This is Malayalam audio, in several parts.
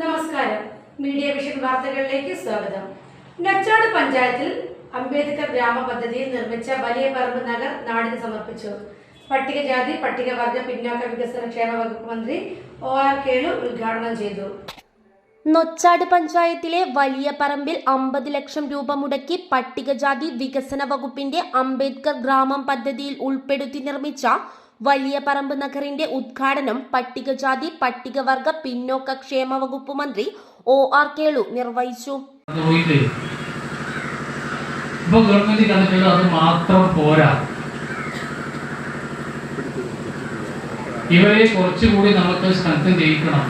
നമസ്കാരം. മീഡിയ വിഷൻ വാർത്തകളിലേക്ക് സ്വാഗതം. നച്ചാട് പഞ്ചായത്തിൽ അംബേദ്കർ ഗ്രാമ പദ്ധതിയിൽ നിർമ്മിച്ച വലിയ പറമ്പ് നഗർ നാടിന് സമർപ്പിച്ചു. പട്ടികജാതി പട്ടികവർഗ പിന്നോക്ക വികസന ക്ഷേമ വകുപ്പ് മന്ത്രി ഒ ആർ കേളു ഉദ്ഘാടനം ചെയ്തു. നൊച്ചാട് പഞ്ചായത്തിലെ വലിയ പറമ്പിൽ അമ്പത് ലക്ഷം രൂപ മുടക്കി പട്ടികജാതി വികസന വകുപ്പിന്റെ അംബേദ്കർ ഗ്രാമം പദ്ധതിയിൽ ഉൾപ്പെടുത്തി നിർമ്മിച്ച വലിയ പറമ്പ് നഗറിന്റെ ഉദ്ഘാടനം പട്ടികജാതി പട്ടികവർഗ പിന്നോക്ക ക്ഷേമ വകുപ്പ് മന്ത്രി ഒ ആർ കേളു നിർവഹിച്ചു. ഇവരെ കുറച്ചുകൂടി നമുക്ക് സ്ട്രെങ്തൻ ചെയ്യിക്കണം.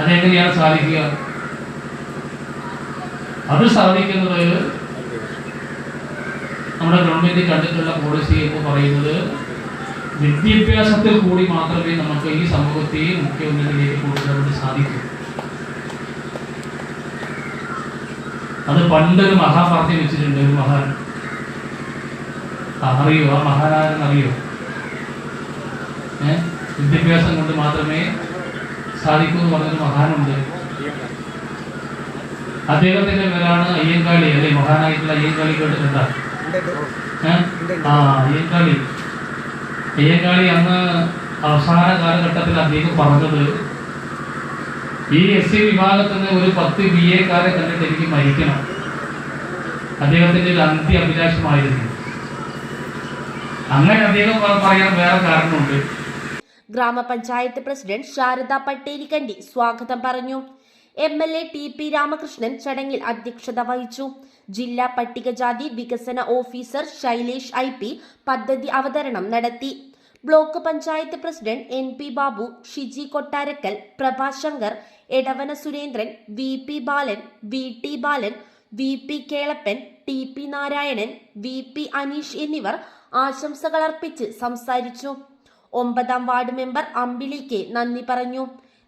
അതെങ്ങനെയാണ് സാധിക്കുക? അത് സാധിക്കുന്നത് നമ്മുടെ ഗവൺമെന്റ് കണ്ടിട്ടുള്ള പോളിസി എന്ന് പറയുന്നത് വിദ്യാഭ്യാസത്തിൽ കൂടി മാത്രമേ നമുക്ക് ഈ സമൂഹത്തെ മുഖ്യമന്ത്രിയിലേക്ക് കൊണ്ടുവരാൻ സാധിക്കൂ. അത് പണ്ടൊരു മഹാപാർട്ടി വെച്ചിട്ടുണ്ട് ഒരു മഹാൻ. അറിയോ? ആ മഹാനാരെന്ന് അറിയോ? ഏ? വിദ്യാഭ്യാസം കൊണ്ട് മാത്രമേ സാധിക്കൂ എന്ന് പറഞ്ഞൊരു മഹാനുണ്ട്. അദ്ദേഹത്തിന്റെ പേരാണ് അയ്യങ്കാളി അല്ലെ? മഹാനായിട്ടുള്ള അയ്യങ്കാളി കേട്ടിട്ടുണ്ടാകും? ആ. അയ്യങ്കാളി. അയ്യങ്കാളി അന്ന് അവസാന കാലഘട്ടത്തിൽ അദ്ദേഹം പറഞ്ഞത് ഈ എസ് സി വിഭാഗത്തിൽ നിന്ന് ഒരു പത്ത് ബി എക്കാരെ കണ്ടിട്ട് എനിക്ക് മരിക്കണം. അദ്ദേഹത്തിന്റെ ഒരു അന്ത്യ അഭിലാഷമായിരുന്നു. അങ്ങനെ അദ്ദേഹം പറയാൻ വേറെ കാരണമുണ്ട്. ഗ്രാമപഞ്ചായത്ത് പ്രസിഡന്റ് ശാരദ പട്ടേലിക്കണ്ടി സ്വാഗതം പറഞ്ഞു. M L A T P Ramakrishnan ചടങ്ങിൽ അധ്യക്ഷത വഹിച്ചു. ജില്ലാ പട്ടികജാതി വികസന ഓഫീസർ ശൈലേഷ് ഐ പി പദ്ധതി അവതരണം നടത്തി. Block panchayat president N P Babu Shiji Kottarakkal Prabhashankar Edavana Surendran V P Balan V T Balan V P Kelappan T P Narayanan V P Aneesh എന്നിവർ ആശംസകൾ അർപ്പിച്ച് സംസാരിച്ചു. ഒമ്പതാം വാർഡ് മെമ്പർ അമ്പിളി കെ നന്ദി പറഞ്ഞു.